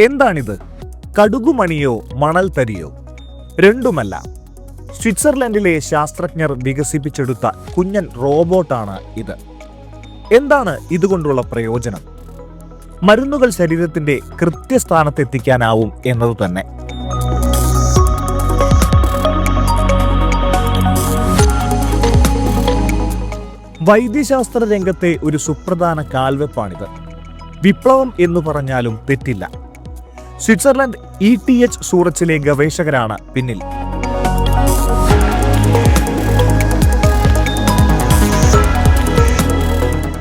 എന്താണിത്? കടുകുമണിയോ മണൽത്തരിയോ? രണ്ടുമല്ല. സ്വിറ്റ്സർലൻഡിലെ ശാസ്ത്രജ്ഞർ വികസിപ്പിച്ചെടുത്ത കുഞ്ഞൻ റോബോട്ടാണ് ഇത്. എന്താണ് ഇതുകൊണ്ടുള്ള പ്രയോജനം? മരുന്നുകൾ ശരീരത്തിന്റെ കൃത്യസ്ഥാനത്തെത്തിക്കാനാവും എന്നത് തന്നെ. വൈദ്യശാസ്ത്ര രംഗത്തെ ഒരു സുപ്രധാന കാൽവെപ്പാണിത്. വിപ്ലവം എന്ന് പറഞ്ഞാലും തെറ്റില്ല. സ്വിറ്റ്സർലൻഡ് ഇ ടി എച്ച് സൂറച്ചിലെ ഗവേഷകരാണ് പിന്നിൽ.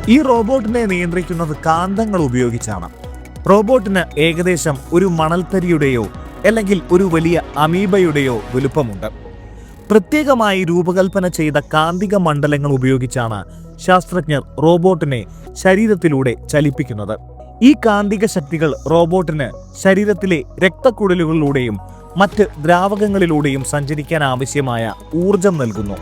ഈ റോബോട്ടിനെ നിയന്ത്രിക്കുന്നത് കാന്തങ്ങൾ ഉപയോഗിച്ചാണ്. റോബോട്ടിന് ഏകദേശം ഒരു മണൽത്തരിയുടെയോ അല്ലെങ്കിൽ ഒരു വലിയ അമീബയുടെയോ വലുപ്പമുണ്ട്. പ്രത്യേകമായി രൂപകൽപ്പന ചെയ്ത കാന്തിക മണ്ഡലങ്ങൾ ഉപയോഗിച്ചാണ് ശാസ്ത്രജ്ഞർ റോബോട്ടിനെ ശരീരത്തിലൂടെ ചലിപ്പിക്കുന്നത്. ഈ കാന്തിക ശക്തികൾ റോബോട്ടിന് ശരീരത്തിലെ രക്തക്കുഴലുകളിലൂടെയും മറ്റ് ദ്രാവകങ്ങളിലൂടെയും സഞ്ചരിക്കാൻ ആവശ്യമായ ഊർജം നൽകുന്നു.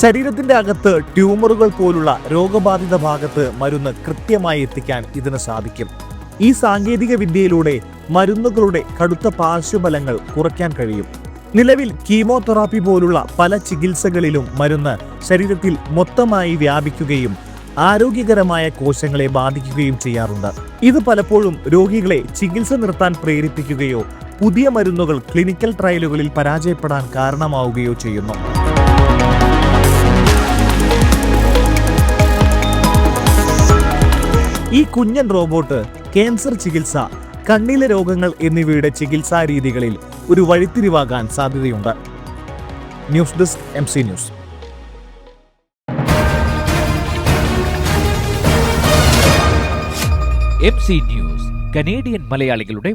ശരീരത്തിന്റെ അകത്ത് ട്യൂമറുകൾ പോലുള്ള രോഗബാധിത ഭാഗത്ത് മരുന്ന് കൃത്യമായി എത്തിക്കാൻ ഇതിന് സാധിക്കും. ഈ സാങ്കേതിക വിദ്യയിലൂടെ മരുന്നുകളുടെ കടുത്ത പാർശ്വഫലങ്ങൾ കുറയ്ക്കാൻ കഴിയും. നിലവിൽ കീമോതെറാപ്പി പോലുള്ള പല ചികിത്സകളിലും മരുന്ന് ശരീരത്തിൽ മൊത്തമായി വ്യാപിക്കുകയും ആരോഗ്യകരമായ കോശങ്ങളെ ബാധിക്കുകയും ചെയ്യാറുണ്ട്. ഇത് പലപ്പോഴും രോഗികളെ ചികിത്സ നിർത്താൻ പ്രേരിപ്പിക്കുകയോ പുതിയ മരുന്നുകൾ ക്ലിനിക്കൽ ട്രയലുകളിൽ പരാജയപ്പെടാൻ കാരണമാവുകയോ ചെയ്യുന്നു. ഈ കുഞ്ഞൻ റോബോട്ട് ക്യാൻസർ ചികിത്സ കണ്ണിലെ രോഗങ്ങൾ എന്നിവയുടെ ചികിത്സാ രീതികളിൽ ഒരു വഴിത്തിരിവാകാൻ സാധ്യതയുണ്ട്. News desk M news. C news Canadian മലയാളികളുടെ